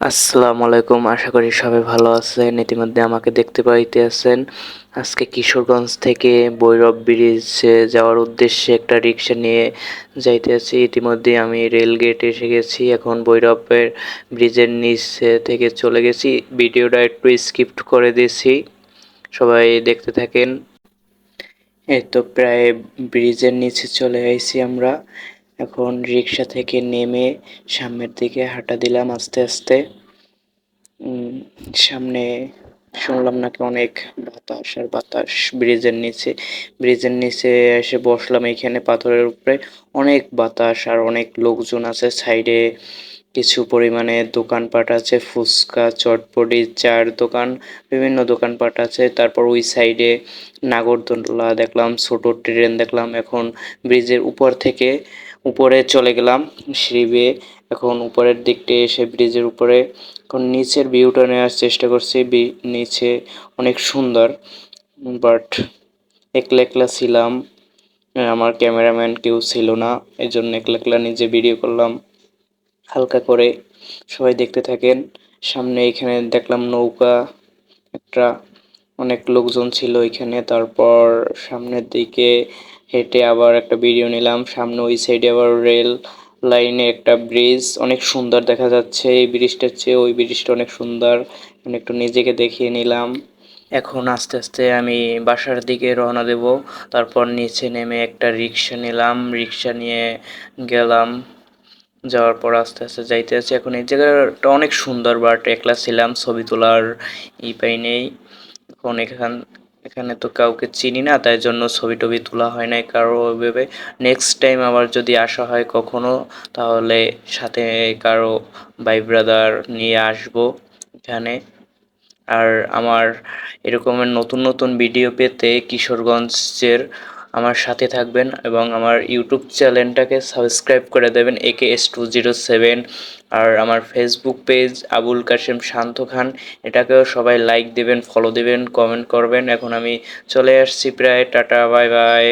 আসসালামু আলাইকুম, আশা করি সবাই ভালো আছেন, ইতিমধ্যে আমাকে দেখতে পাইতে আছেন। আজকে কিশোরগঞ্জ থেকে বৈরব ব্রিজে যাওয়ার উদ্দেশ্যে একটা রিক্সা নিয়ে যাইতে আছি। ইতিমধ্যে আমি রেল গেটে এসে গেছি, এখন বৈরবের ব্রিজের নিচে থেকে চলে গেছি। ভিডিওটা একটু স্কিপ্ট করে দিয়েছি, সবাই দেখতে থাকেন। এই তো প্রায় ব্রিজের নিচে চলে আইছি আমরা। এখন রিক্সা থেকে নেমে সামনের দিকে হাঁটা দিলাম আস্তে আস্তে। সামনে শুনলাম নাকি অনেক বাতাস আর বাতাস ব্রিজের নিচে ব্রিজের নিচে এসে বসলাম এখানে পাথরের উপরে। অনেক বাতাস আর অনেক লোকজন আছে সাইডে। কিছু পরিমাণে দোকানপাট আছে, ফুচকা, চটপটি, চার দোকান, বিভিন্ন দোকানপাট আছে। তারপর ওই সাইডে নাগরদোলা দেখলাম, ছোট ট্রেন দেখলাম। এখন ব্রিজের উপর থেকে উপরে চলে গেলাম, সিঁড়ি বেয়ে। এখন উপরের দিকটা এসে ব্রিজের উপরে। এখন নিচের ভিউটা নেওয়ার চেষ্টা করছি নিচে অনেক সুন্দর বাট একলা একলা ছিলাম। আমার ক্যামেরাম্যান কেউ ছিল না এই জন্য একলা একলা নিজে ভিডিও করলাম, হালকা করে। সবাই দেখতে থাকেন, সামনে এখানে দেখলাম নৌকা, একটা অনেক লোকজন ছিল এখানে। তারপর সামনের দিকে হেঁটে আবার একটা ভিডিও নিলাম। সামনে ওই সাইডে আবার রেল লাইনে একটা ব্রিজ অনেক সুন্দর দেখা যাচ্ছে এই ব্রিজটার চেয়ে ওই ব্রিজটা অনেক সুন্দর। আমি একটু নিজেকে দেখিয়ে নিলাম। এখন আস্তে আস্তে আমি বাসার দিকে রওনা দেব। তারপর নিচে নেমে একটা রিক্সা নিলাম। রিক্সা নিয়ে গেলাম। যাওয়ার পর আস্তে আস্তে যাইতে আছি। এখন এই জায়গাটা অনেক সুন্দর বাট একলা ছিলাম। ছবি তোলার ই পাই নেই। এখন এখান এখানে তো কাউকে চিনি না, তাই জন্য ছবি টবি তোলা হয় নাই কারও ওইভাবে নেক্সট টাইম আবার যদি আসা হয় কখনো, তাহলে সাথে কারও ভাই ব্রাদার নিয়ে আসব এখানে। আর আমার এরকমের নতুন নতুন ভিডিও পেতে কিশোরগঞ্জের আমার সাথে থাকবেন এবং আমার ইউটিউব চ্যানেলটাকে সাবস্ক্রাইব করে দেবেন AK S two zero seven আর আমার ফেসবুক পেজ আবুল কাশেম শান্ত খান, এটাকেও সবাই লাইক দেবেন ফলো দেবেন কমেন্ট করবেন। এখন আমি চলে আসছি প্রায়, টাটা বাই বাই